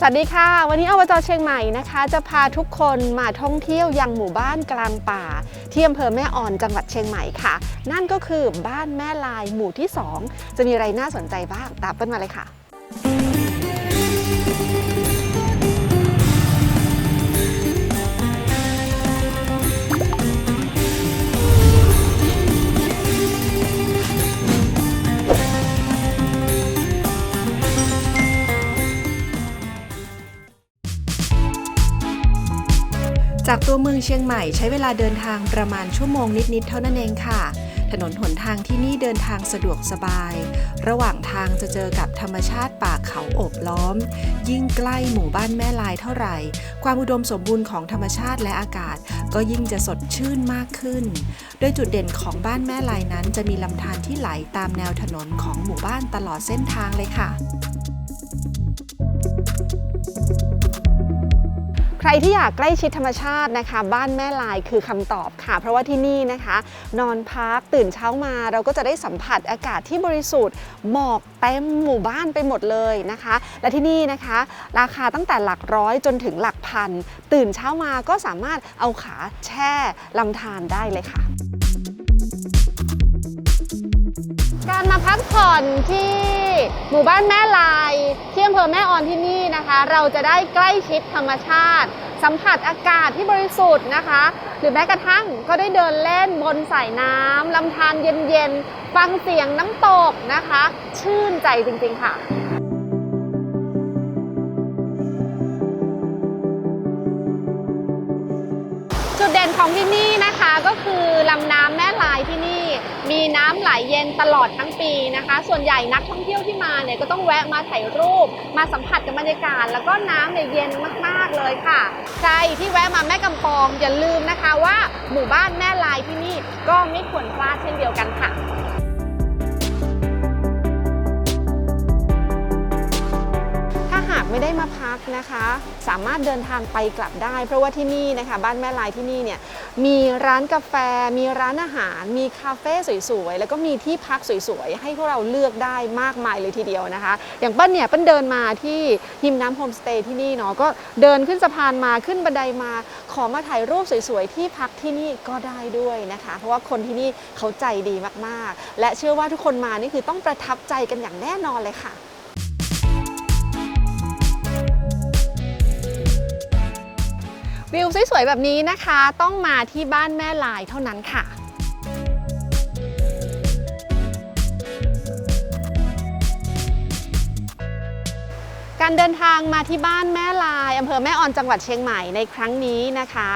สวัสดีค่ะ วันนี้อบจเชียงใหม่นะคะ จะพาทุกคนมาท่องเที่ยวยังหมู่บ้านกลางป่า ที่อำเภอแม่อ่อนจังหวัดเชียงใหม่ค่ะ นั่นก็คือบ้านแม่ลายหมู่ที่ 2 จะมีอะไรน่าสนใจบ้างตามเปิ้ลมาเลยค่ะ จากตัวเมืองเชียงใหม่ใช้เวลาเดินทางประมาณชั่วโมงนิด ๆ เท่านั้นเองค่ะ ถนนหนทางที่นี่เดินทางสะดวกสบาย ระหว่างทางจะเจอกับธรรมชาติป่าเขาโอบล้อม ยิ่งใกล้หมู่บ้านแม่ลายเท่าไหร่ ความอุดมสมบูรณ์ของธรรมชาติและอากาศ ก็ยิ่งจะสดชื่นมากขึ้น โดยจุดเด่นของบ้านแม่ลายนั้น จะมีลำธารที่ไหลตามแนวถนนของหมู่บ้านตลอดเส้นทางเลยค่ะ รที่อยากใกล้ชิดธรรมชาตินะคะ บ้านแม่ลายคือคำตอบค่ะ เพราะว่าที่นี่นะคะ นอนพักตื่นเช้ามาเราก็จะได้สัมผัสอากาศที่บริสุทธิ์หมอกเต็มหมู่บ้านไปหมดเลยนะคะ และที่นี่นะคะ ราคาตั้งแต่หลักร้อยจนถึงหลักพัน ตื่นเช้ามาก็สามารถเอาขาแช่ลำธารได้เลยค่ะ พักผ่อนที่หมู่บ้านแม่ลายที่อำเภอแม่ออนที่นี่นะคะ เราจะได้ใกล้ชิดธรรมชาติ สัมผัสอากาศที่บริสุทธิ์นะคะ หรือแม้กระทั่งก็ได้เดินเล่นบนสายน้ำลำธารเย็นๆ ฟังเสียงน้ำตกนะคะ ชื่นใจจริงๆค่ะจุดเด่นของที่นี่นะคะก็คือลำน้ำแม่ลายที่นี่ มีน้ำไหลเย็นตลอดทั้งปีนะคะ ส่วนใหญ่นักท่องเที่ยวที่มาเนี่ยก็ต้องแวะมาถ่ายรูป มาสัมผัสกับบรรยากาศ แล้วก็น้ำเนี่ยเย็นมาก ๆ เลยค่ะ ใครที่แวะมาแม่กำปองอย่าลืมนะคะว่าหมู่บ้านแม่ลายที่นี่ก็ไม่ควรพลาดเช่นเดียวกันค่ะ ไม่ได้มาพักนะคะ สามารถเดินทางไปกลับได้ เพราะว่าที่นี่นะคะ บ้านแม่ลายที่นี่เนี่ยมีร้านกาแฟ มีร้านอาหาร มีคาเฟ่สวยๆ แล้วก็มีที่พักสวยๆ ให้พวกเราเลือกได้มากมายเลยทีเดียวนะคะ อย่างเปิ้ลเนี่ยเปิ้ลเดินมาที่หิมน้ำโฮมสเตย์ที่นี่เนาะก็เดินขึ้นสะพานมาขึ้นบันไดมา ขอมาถ่ายรูปสวยๆ ที่พักที่นี่ก็ได้ด้วยนะคะ เพราะว่าคนที่นี่เขาใจดีมากๆ และเชื่อว่าทุกคนมานี่คือต้องประทับใจกันอย่างแน่นอนเลยค่ะ วิวสวยๆแบบนี้นะคะ ต้องมาที่บ้านแม่ลายเท่านั้นค่ะการเดินทางมาที่บ้านแม่ลายอำเภอแม่ออนจังหวัดเชียงใหม่ในครั้งนี้นะคะ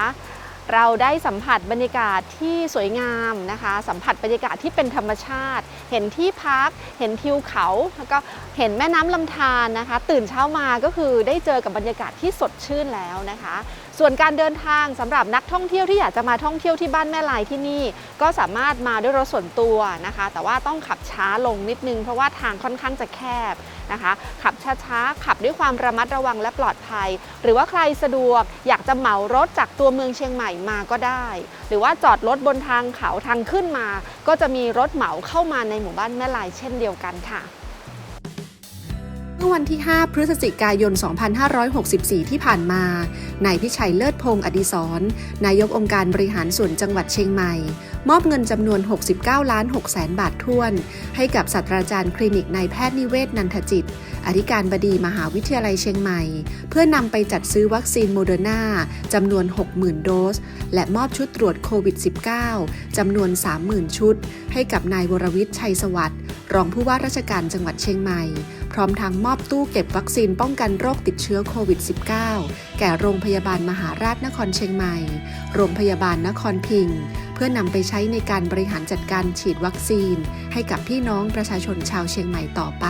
เราได้สัมผัสบรรยากาศที่สวยงามนะคะ สัมผัสบรรยากาศที่เป็นธรรมชาติ เห็นที่พัก เห็นทิวเขาแล้วก็เห็นแม่น้ำลำธารนะคะ ตื่นเช้ามาก็คือได้เจอกับบรรยากาศที่สดชื่นแล้วนะคะ ส่วนการเดินทางสำหรับนักท่องเที่ยวที่อยากจะมาท่องเที่ยวที่บ้านแม่ลายที่นี่ ก็สามารถมาด้วยรถส่วนตัวนะคะ แต่ว่าต้องขับช้าลงนิดนึง เพราะว่าทางค่อนข้างจะแคบนะคะ ขับช้าๆ ขับด้วยความระมัดระวังและปลอดภัย หรือว่าใครสะดวกอยากจะเหมารถจากตัวเมืองเชียงใหม่มาก็ได้ หรือว่าจอดรถบนทางเขาทางขึ้นมา ก็จะมีรถเหมาเข้ามาในหมู่บ้านแม่ลายเช่นเดียวกันค่ะ มื่อวันที่ 5 พฤศจิกายน 2564 ที่ผ่านมา นายพิชัยเลิศพงศ์อดิศร นายกองค์การบริหารส่วนจังหวัดเชียงใหม่ มอบเงินจำนวน 69 ล้าน6แสนบาทท้วน ให้กับศาสตราจารย์คลินิกนายแพทย์นิเวศนันทจิต อธิการบดีมหาวิทยาลัยเชียงใหม่ เพื่อนำไปจัดซื้อวัคซีนโมเดอร์นาจำนวน 60,000 โดส และมอบชุดตรวจโควิด -19 จำนวน 30,000 ชุด ให้กับนายวรวิทย์ชัยสวัสดิ์รองผู้ว่าราชการจังหวัดเชียงใหม่ พร้อมทั้งมอบตู้เก็บวัคซีนป้องกันโรคติดเชื้อโควิด -19 แก่โรงพยาบาลมหาราชนครเชียงใหม่ โรงพยาบาลนครพิงค์เพื่อนำไปใช้ในการบริหารจัดการฉีดวัคซีน ให้กับพี่น้องประชาชนชาวเชียงใหม่ต่อไป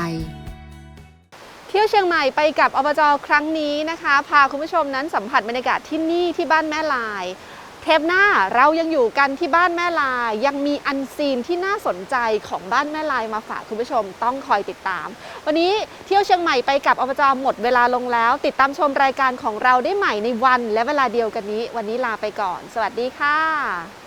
เที่ยวเชียงใหม่ไปกับอบจครั้งนี้นะคะ พาคุณผู้ชมนั้นสัมผัสบรรยากาศที่นี่ที่บ้านแม่ลาย เทปหน้าเรายังอยู่กันที่บ้านแม่ลาย ยังมีอันซีนที่น่าสนใจของบ้านแม่ลายมาฝากคุณผู้ชมต้องคอยติดตาม วันนี้เที่ยวเชียงใหม่ไปกับอบจหมดเวลาลงแล้ว ติดตามชมรายการของเราได้ใหม่ในวันและเวลาเดียวกันนี้ วันนี้ลาไปก่อน สวัสดีค่ะ